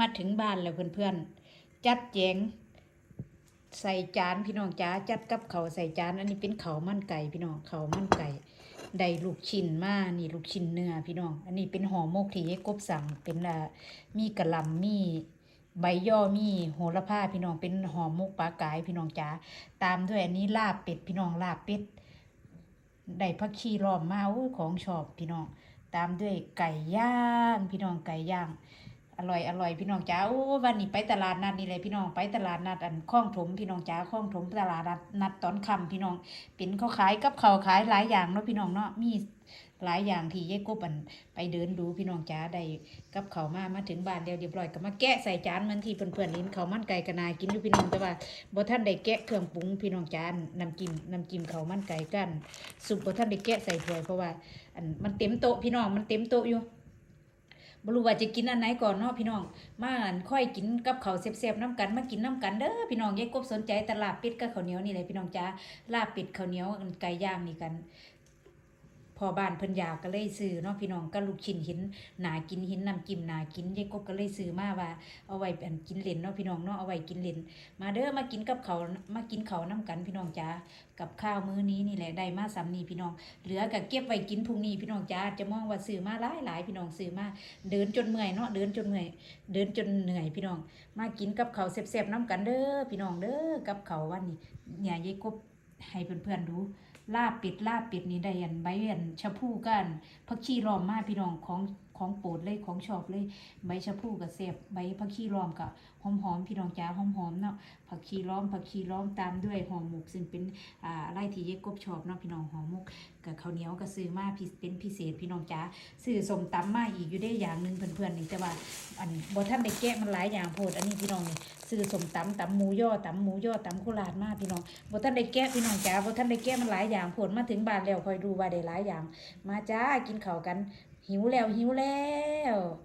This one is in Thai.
มาถึงบ้านแล้วเพื่อนๆ จัดแจงใส่จานพี่น้องจ้าจัดกับเขาใส่จาน อันนี้เป็นเขามันไก่พี่น้องเขามันไก่ได้ลูกชิ้นมานี่ลูกชิ้นเนื้อพี่น้อง อันนี้เป็นห่อหมกที่ยายกบสั่งเป็นอ่ามีกระหลำมีใบย่อมีโหระพาพี่น้องเป็นห่อหมกปลากายพี่น้องจ้าตามด้วยอันนี้ลาบเป็ดพี่น้องลาบเป็ดได้ผักชีล้อมมาโอ้ของชอบพี่น้อง ตามด้วยไก่ย่าง พี่น้องไก่ย่าง อร่อยอร่อยพี่น้องจ้าโอ้วันนี้ไปตลาดนัดนี่เลยพี่น้องไปตลาดนัดอันคลองถมพี่น้องจ้าคลองถมตลาดนัดนัดตอนค่ำพี่น้องเป็นเขาขายกับเขาขายหลายอย่างเนาะพี่น้องเนาะมีหลายอย่างที่ยายกบอันไปเดินดูพี่น้องจ้าได้กับเขามามาถึงบ้านเดียวเรียบร้อยก็มาแกะใส่จานเหมือนที่เพื่อนๆเห็นเขามันไก่กระนายกินอยู่พี่น้องแต่ว่าบ่ท่านได้แกะเครื่องปรุงพี่น้องจ้าน้ำจิ้มน้ำจิ้มเขามันไก่กันสุปบ่ท่านได้แกะใส่ถ้วยเพราะว่าอันมันเต็มโต๊ะพี่น้องมันเต็มโต๊ะอยู่ บรู้ว่าจะกินอันไหนก่อนเนาะพี่น้อง มานค่อยกินกับเขาวเสียบๆน้ำกัน มากินน้ำกันเด้อพี่น้องยายกบสนใจตลาดเป็ดกับข้าวเหนียวนี่เลยพี่น้องจ้าลาบเป็ดข้าวเหนียวไก่ย่างนี่กัน พอบ้านเพิ่นยากก็เลยซื้อเนาะพี่น้องก็ลูกชิ้นหินหนากินหินน้ำจิ้มหนากินยายกบก็เลยซื้อมาว่า เอาไว้อันกินเล่นเนาะพี่น้องเนาะเอาไว้กินเล่นมาเด้อมากินกับเขามากินเขาน้ำกันพี่น้องจ้ากับข้าวมื้อนี้นี่แหละได้มาสำนีพี่น้อง เหลือก็เก็บไว้กินพรุ่งนี้พี่น้องจ้าจะมองว่าซื้อมาหลายหลายพี่น้องซื้อมาเดินจนเมื่อยเนาะเดินจนเมื่อย เดินจนเหนื่อยพี่น้อง มากินกับเขาวแซ่บๆน้ำกันเด้อพี่น้องเด้อกับเขาววันนี้เนี่ยยายกบให้เพื่อนๆดู ลาบเป็ดลาบเป็ดนี่ได้อันใบอันชะพูกันพักชีลอมมาพี่น้องของ ของโปรดเลยของชอบเลยใบชะพูกับเสียบใบผักชีล้อมกับหอมหอมพี่น้องจ้าหอมหอมเนาะผักชีล้อมผักชีล้อมตามด้วยหอมหมกซึ่งเป็นอ่าไร่ที่เยายกบชอบเนาะพี่น้องหอมหมกกับข้าวเหนียวก็ซื้อมาพิเป็นพิเศษพี่น้องจ้าซื้อสมตำมาอีกอยู่ได้อย่างหนึ่งเพื่อนๆนี่แต่ว่าอันบ่ท่านได้แกะมันหลายอย่างโพดอันนี้พี่น้องนี่ซื้อสมตำตำหมูย่อตำหมูย่อตำโคราชมาพี่น้องบ่ท่านได้แกะพี่น้องจ้าบ่ท่านได้แกะมันหลายอย่างโพดมาถึงบ้านแล้วคอยดูว่าได้หลายอย่าง มาจ้ากินข้าวกัน หิวแล้วหิวแล้ว